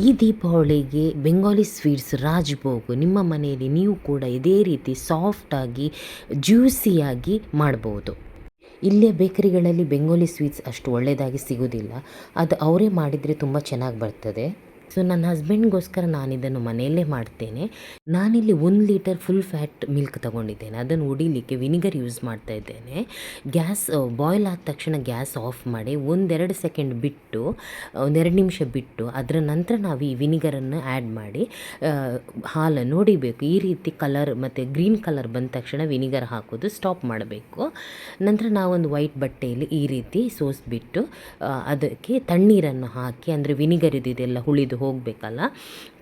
ಈ ದೀಪಾವಳಿಗೆ ಬೆಂಗಾಲಿ ಸ್ವೀಟ್ಸ್ ರಾಜ್ಭೋಗ್ ನಿಮ್ಮ ಮನೆಯಲ್ಲಿ ನೀವು ಕೂಡ ಇದೇ ರೀತಿ ಸಾಫ್ಟಾಗಿ ಜ್ಯೂಸಿಯಾಗಿ ಮಾಡ್ಬೋದು. ಇಲ್ಲೇ ಬೇಕರಿಗಳಲ್ಲಿ ಬೆಂಗಾಲಿ ಸ್ವೀಟ್ಸ್ ಅಷ್ಟು ಒಳ್ಳೆಯದಾಗಿ ಸಿಗೋದಿಲ್ಲ. ಅದು ಅವರೇ ಮಾಡಿದರೆ ತುಂಬ ಚೆನ್ನಾಗಿ ಬರ್ತದೆ. ಸೊ ನನ್ನ ಹಸ್ಬೆಂಡ್ಗೋಸ್ಕರ ನಾನು ಇದನ್ನು ಮನೆಯಲ್ಲೇ ಮಾಡ್ತೇನೆ. ನಾನಿಲ್ಲಿ ಒಂದು ಲೀಟರ್ ಫುಲ್ ಫ್ಯಾಟ್ ಮಿಲ್ಕ್ ತಗೊಂಡಿದ್ದೇನೆ. ಅದನ್ನು ಉಡಿಲಿಕ್ಕೆ ವಿನಿಗರ್ ಯೂಸ್ ಮಾಡ್ತಾ ಇದ್ದೇನೆ. ಗ್ಯಾಸ್ ಬಾಯ್ಲ್ ಆದ ತಕ್ಷಣ ಗ್ಯಾಸ್ ಆಫ್ ಮಾಡಿ ಒಂದೆರಡು ಸೆಕೆಂಡ್ ಬಿಟ್ಟು ಒಂದೆರಡು ನಿಮಿಷ ಬಿಟ್ಟು ಅದರ ನಂತರ ನಾವು ಈ ವಿನಿಗರನ್ನು ಆ್ಯಡ್ ಮಾಡಿ ಹಾಲನ್ನು ಹೊಡಿಬೇಕು. ಈ ರೀತಿ ಕಲರ್ ಮತ್ತು ಗ್ರೀನ್ ಕಲರ್ ಬಂದ ತಕ್ಷಣ ವಿನಿಗರ್ ಹಾಕೋದು ಸ್ಟಾಪ್ ಮಾಡಬೇಕು. ನಂತರ ನಾವೊಂದು ವೈಟ್ ಬಟ್ಟೆಯಲ್ಲಿ ಈ ರೀತಿ ಸೋಸಿಬಿಟ್ಟು ಅದಕ್ಕೆ ತಣ್ಣೀರನ್ನು ಹಾಕಿ, ಅಂದರೆ ವಿನಿಗರ್ ಇದೆಲ್ಲ ಹುಳಿದು ಹೋಗಬೇಕಲ್ಲ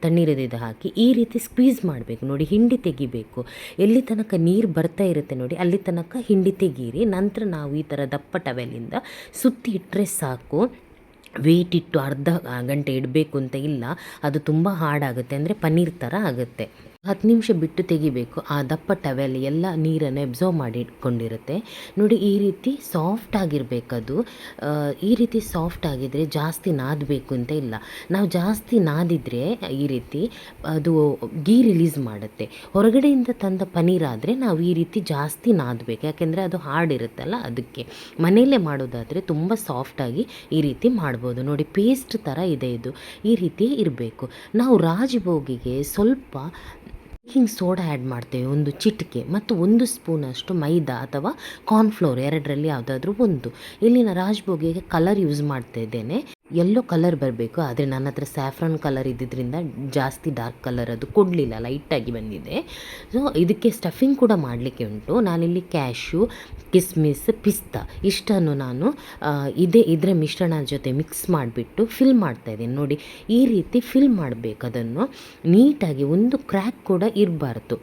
ತಣ್ಣೀರದಿದ್ದು ಹಾಕಿ ಈ ರೀತಿ ಸ್ಕ್ವೀಸ್ ಮಾಡಬೇಕು. ನೋಡಿ, ಹಿಂಡಿ ತೆಗಿಬೇಕು. ಎಲ್ಲಿ ತನಕ ನೀರು ಬರ್ತಾ ಇರುತ್ತೆ ನೋಡಿ, ಅಲ್ಲಿ ತನಕ ಹಿಂಡಿ ತೆಗೀರಿ. ನಂತರ ನಾವು ಈ ಥರ ದಪ್ಪ ಟವೆಲಿಂದ ಸುತ್ತಿ ಇಟ್ಟರೆ ಸಾಕು. ವೆಯ್ಟ್ ಇಟ್ಟು ಅರ್ಧ ಗಂಟೆ ಇಡಬೇಕು ಅಂತ ಇಲ್ಲ. ಅದು ತುಂಬ ಆಗುತ್ತೆ. ಅಂದರೆ ಪನ್ನೀರ್ ಥರ ಆಗುತ್ತೆ. ಹತ್ತು ನಿಮಿಷ ಬಿಟ್ಟು ತೆಗಿಬೇಕು. ಆ ದಪ್ಪ ಟವೆಲ್ ಎಲ್ಲ ನೀರನ್ನು ಎಬ್ಸರ್ವ್ ಮಾಡಿ ಇಟ್ಕೊಂಡಿರುತ್ತೆ ನೋಡಿ, ಈ ರೀತಿ ಸಾಫ್ಟ್ ಆಗಿರಬೇಕದು. ಈ ರೀತಿ ಸಾಫ್ಟ್ ಆಗಿದ್ರೆ ಜಾಸ್ತಿ ನಾದಬೇಕು ಅಂತ ಇಲ್ಲ. ನಾವು ಜಾಸ್ತಿ ನಾದಿದ್ರೆ ಈ ರೀತಿ ಅದು ಗೀ ರಿಲೀಸ್ ಮಾಡುತ್ತೆ. ಹೊರಗಡೆಯಿಂದ ತಂದ ಪನೀರ್ ಆದರೆ ನಾವು ಈ ರೀತಿ ಜಾಸ್ತಿ ನಾದಬೇಕು. ಯಾಕೆಂದರೆ ಅದು ಹಾರ್ಡ್ ಇರುತ್ತಲ್ಲ ಅದಕ್ಕೆ. ಮನೆಯಲ್ಲೇ ಮಾಡೋದಾದರೆ ತುಂಬ ಸಾಫ್ಟಾಗಿ ಈ ರೀತಿ ಮಾಡ್ಬೋದು. ನೋಡಿ ಪೇಸ್ಟ್ ಥರ ಇದೆ ಇದು. ಈ ರೀತಿ ಇರಬೇಕು. ನಾವು ರಾಜಭೋಗಿಗೆ ಸ್ವಲ್ಪ ಬೇಕಿಂಗ್ ಸೋಡಾ ಆ್ಯಡ್ ಮಾಡ್ತೇವೆ, ಒಂದು ಚಿಟಿಕೆ ಮತ್ತು ಒಂದು ಸ್ಪೂನಷ್ಟು ಮೈದಾ ಅಥವಾ ಕಾರ್ನ್ಫ್ಲೋರ್ ಎರಡರಲ್ಲಿ ಯಾವುದಾದ್ರೂ ಒಂದು. ಇಲ್ಲಿನ ರಾಜ್ಭೋಗಿಗೆ ಕಲರ್ ಯೂಸ್ ಮಾಡ್ತಾ ಇದ್ದೇನೆ ಎಲ್ಲೋ ಕಲರ್ ಬರಬೇಕು, ಆದರೆ ನನ್ನ ಹತ್ರ ಸ್ಯಾಫ್ರನ್ ಕಲರ್ ಇದ್ದಿದ್ದರಿಂದ ಜಾಸ್ತಿ ಡಾರ್ಕ್ ಕಲರ್ ಅದು ಕೊಡಲಿಲ್ಲ ಲೈಟಾಗಿ ಬಂದಿದೆ. ಸೊ ಇದಕ್ಕೆ ಸ್ಟಫಿಂಗ್ ಕೂಡ ಮಾಡಲಿಕ್ಕೆ ಉಂಟು. ನಾನಿಲ್ಲಿ ಕ್ಯಾಶು ಕಿಸ್ಮಿಸ್, ಪಿಸ್ತಾ ಇಷ್ಟನ್ನು ನಾನು ಇದೇ, ಇದರ ಮಿಶ್ರಣ ಜೊತೆ ಮಿಕ್ಸ್ ಮಾಡಿಬಿಟ್ಟು ಫಿಲ್ ಮಾಡ್ತಾ ಇದ್ದೀನಿ. ನೋಡಿ, ಈ ರೀತಿ ಫಿಲ್ ಮಾಡಬೇಕು ಅದನ್ನು. ನೀಟಾಗಿ ಒಂದು ಕ್ರ್ಯಾಕ್ ಕೂಡ ಇರಬಾರ್ದು.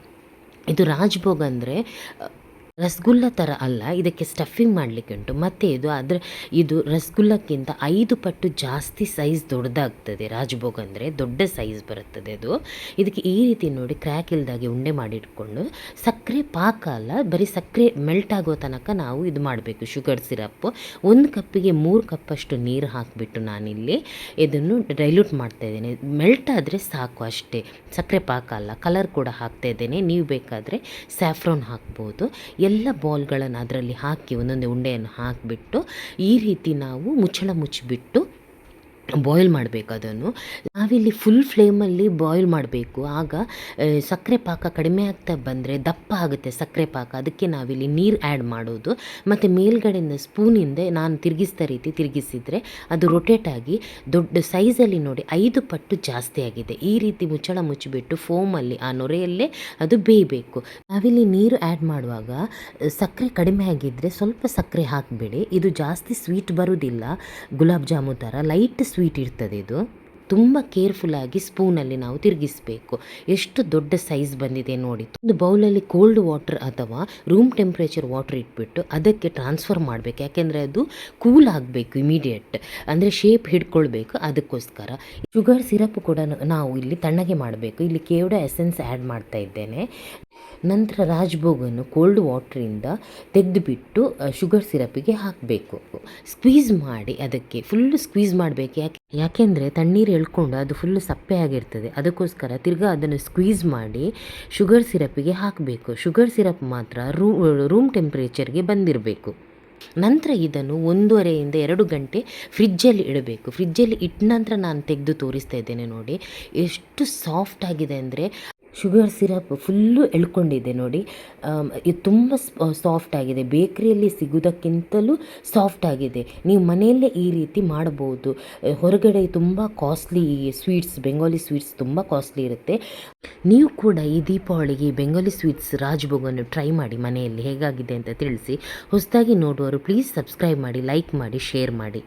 ಇದು ರಾಜ್ಭೋಗ್ ಅಂದರೆ ರಸಗುಲ್ಲ ಥರ ಅಲ್ಲ, ಇದಕ್ಕೆ ಸ್ಟಫಿಂಗ್ ಮಾಡಲಿಕ್ಕೆ ಉಂಟು. ಮತ್ತು ಇದು ಅದರ ಇದು ರಸಗುಲ್ಲಕ್ಕಿಂತ ಐದು ಪಟ್ಟು ಜಾಸ್ತಿ ಸೈಜ್ ದೊಡ್ಡದಾಗ್ತದೆ ರಾಜ್ಭೋಗ್ ಅಂದರೆ, ದೊಡ್ಡ ಸೈಜ್ ಬರುತ್ತದೆ ಅದು. ಇದಕ್ಕೆ ಈ ರೀತಿ ನೋಡಿ ಕ್ರ್ಯಾಕ್ ಇಲ್ದಾಗೆ ಉಂಡೆ ಮಾಡಿಟ್ಕೊಂಡು, ಸಕ್ಕರೆ ಪಾಕ ಅಲ್ಲ, ಬರೀ ಸಕ್ಕರೆ ಮೆಲ್ಟ್ ಆಗೋ ತನಕ ನಾವು ಇದು ಮಾಡಬೇಕು ಶುಗರ್ ಸಿರಪ್ ಒಂದು ಕಪ್ಪಿಗೆ ಮೂರು ಕಪ್ಪಷ್ಟು ನೀರು ಹಾಕಿಬಿಟ್ಟು ನಾನಿಲ್ಲಿ ಇದನ್ನು ಡೈಲ್ಯೂಟ್ ಮಾಡ್ತಾ ಇದ್ದೇನೆ. ಮೆಲ್ಟ್ ಆದರೆ ಸಾಕು ಅಷ್ಟೇ. ಸಕ್ಕರೆ ಪಾಕ ಅಲ್ಲ ಕಲರ್ ಕೂಡ ಹಾಕ್ತಾ ಇದ್ದೇನೆ. ನೀವು ಬೇಕಾದರೆ ಸ್ಯಾಫ್ರೋನ್ ಹಾಕ್ಬೋದು. ಎಲ್ಲ ಬಾಲ್ಗಳನ್ನು ಅದರಲ್ಲಿ ಹಾಕಿ ಒಂದೊಂದೇ ಉಂಡೆಯನ್ನು ಹಾಕಿಬಿಟ್ಟು ಈ ರೀತಿ ನಾವು ಮುಚ್ಚಳ ಮುಚ್ಚಿಬಿಟ್ಟು ಬಾಯ್ಲ್ ಮಾಡಬೇಕು ಅದನ್ನು. ನಾವಿಲ್ಲಿ ಫುಲ್ ಫ್ಲೇಮಲ್ಲಿ ಬಾಯ್ಲ್ ಮಾಡಬೇಕು. ಆಗ ಸಕ್ಕರೆ ಪಾಕ ಕಡಿಮೆ ಆಗ್ತಾ ಬಂದರೆ ದಪ್ಪ ಆಗುತ್ತೆ ಸಕ್ಕರೆ ಪಾಕ. ಅದಕ್ಕೆ ನಾವಿಲ್ಲಿ ನೀರು ಆ್ಯಡ್ ಮಾಡೋದು. ಮತ್ತು ಮೇಲ್ಗಡೆಯಿಂದ ಸ್ಪೂನಿಂದ ನಾನು ತಿರುಗಿಸ್ತಾ ರೀತಿ ತಿರುಗಿಸಿದರೆ ಅದು ರೊಟೇಟ್ ಆಗಿ ದೊಡ್ಡ ಸೈಜಲ್ಲಿ ನೋಡಿ ಐದು ಪಟ್ಟು ಜಾಸ್ತಿ ಆಗಿದೆ. ಈ ರೀತಿ ಮುಚ್ಚಳ ಮುಚ್ಚಿಬಿಟ್ಟು ಫೋಮಲ್ಲಿ ಆ ನೊರೆಯಲ್ಲೇ ಅದು ಬೇಯಬೇಕು. ನಾವಿಲ್ಲಿ ನೀರು ಆ್ಯಡ್ ಮಾಡುವಾಗ ಸಕ್ಕರೆ ಕಡಿಮೆ ಆಗಿದ್ದರೆ ಸ್ವಲ್ಪ ಸಕ್ಕರೆ ಹಾಕಬೇಡಿ. ಇದು ಜಾಸ್ತಿ ಸ್ವೀಟ್ ಬರೋದಿಲ್ಲ ಗುಲಾಬ್ ಜಾಮೂನ್ ಥರ. ಲೈಟ್ ಸ್ವೀಟ್ ಇರ್ತದೆ ಇದು. ತುಂಬ ಕೇರ್ಫುಲ್ಲಾಗಿ ಸ್ಪೂನಲ್ಲಿ ನಾವು ತಿರುಗಿಸಬೇಕು. ಎಷ್ಟು ದೊಡ್ಡ ಸೈಜ್ ಬಂದಿದೆ ನೋಡಿ. ಒಂದು ಬೌಲಲ್ಲಿ ಕೋಲ್ಡ್ ವಾಟರ್ ಅಥವಾ ರೂಮ್ ಟೆಂಪ್ರೇಚರ್ ವಾಟರ್ ಇಟ್ಬಿಟ್ಟು ಅದಕ್ಕೆ ಟ್ರಾನ್ಸ್ಫರ್ ಮಾಡಬೇಕು. ಯಾಕೆಂದರೆ ಅದು ಕೂಲ್ ಆಗಬೇಕು ಇಮಿಡಿಯೇಟ್ ಅಂದರೆ ಶೇಪ್ ಹಿಡ್ಕೊಳ್ಬೇಕು ಅದಕ್ಕೋಸ್ಕರ. ಶುಗರ್ ಸಿರಪ್ ಕೂಡ ನಾವು ಇಲ್ಲಿ ತಣ್ಣಗೆ ಮಾಡಬೇಕು. ಇಲ್ಲಿ ಕೇವಡ ಎಸೆನ್ಸ್ ಆ್ಯಡ್ ಮಾಡ್ತಾ ಇದ್ದೇನೆ. ನಂತರ ರಾಜ್ಭೋಗನ್ನು ಕೋಲ್ಡ್ ವಾಟ್ರಿಂದ ತೆಗೆದುಬಿಟ್ಟು ಶುಗರ್ ಸಿರಪಿಗೆ ಹಾಕಬೇಕು. ಸ್ಕ್ವೀಸ್ ಮಾಡಿ, ಅದಕ್ಕೆ ಫುಲ್ ಸ್ಕ್ವೀಸ್ ಮಾಡಬೇಕು. ಯಾಕೆ, ಯಾಕೆಂದರೆ ತಣ್ಣೀರು ಎಳ್ಕೊಂಡು ಅದು ಫುಲ್ ಸಪ್ಪೆ ಆಗಿರ್ತದೆ. ಅದಕ್ಕೋಸ್ಕರ ತಿರ್ಗಾ ಅದನ್ನು ಸ್ಕ್ವೀಸ್ ಮಾಡಿ ಶುಗರ್ ಸಿರಪಿಗೆ ಹಾಕಬೇಕು. ಶುಗರ್ ಸಿರಪ್ ಮಾತ್ರ ರೂ ರೂಮ್ ಟೆಂಪ್ರೇಚರ್ಗೆ ಬಂದಿರಬೇಕು. ನಂತರ ಇದನ್ನು ಒಂದೂವರೆಯಿಂದ ಎರಡು ಗಂಟೆ ಫ್ರಿಜ್ಜಲ್ಲಿ ಇಡಬೇಕು. ಫ್ರಿಜ್ಜಲ್ಲಿ ಇಟ್ಟ ನಂತರ ನಾನು ತೆಗೆದು ತೋರಿಸ್ತಾ ಇದ್ದೇನೆ ನೋಡಿ, ಎಷ್ಟು ಸಾಫ್ಟ್ ಆಗಿದೆ ಅಂದರೆ ಶುಗರ್ ಸಿರಪ್ ಫುಲ್ಲು ಎಳ್ಕೊಂಡಿದೆ ನೋಡಿ. ಇದು ತುಂಬ ಸಾಫ್ಟ್ ಆಗಿದೆ. ಬೇಕ್ರಿಯಲ್ಲಿ ಸಿಗೋದಕ್ಕಿಂತಲೂ ಸಾಫ್ಟ್ ಆಗಿದೆ. ನೀವು ಮನೆಯಲ್ಲೇ ಈ ರೀತಿ ಮಾಡ್ಬೋದು ಅಹ್, ಹೊರಗಡೆ ತುಂಬ ಕಾಸ್ಟ್ಲಿ ಸ್ವೀಟ್ಸ್ ಬೆಂಗಾಲಿ ಸ್ವೀಟ್ಸ್ ತುಂಬ ಕಾಸ್ಟ್ಲಿ ಇರುತ್ತೆ. ನೀವು ಕೂಡ ಈ ದೀಪಾವಳಿಗೆ ಬೆಂಗಾಲಿ ಸ್ವೀಟ್ಸ್ ರಾಜ್ಭೋಗನ್ನು ಟ್ರೈ ಮಾಡಿ ಮನೆಯಲ್ಲಿ ಹೇಗಾಗಿದೆ ಅಂತ ತಿಳಿಸಿ. ಹೊಸದಾಗಿ ನೋಡುವರು ಪ್ಲೀಸ್ ಸಬ್ಸ್ಕ್ರೈಬ್ ಮಾಡಿ ಲೈಕ್ ಮಾಡಿ ಶೇರ್ ಮಾಡಿ.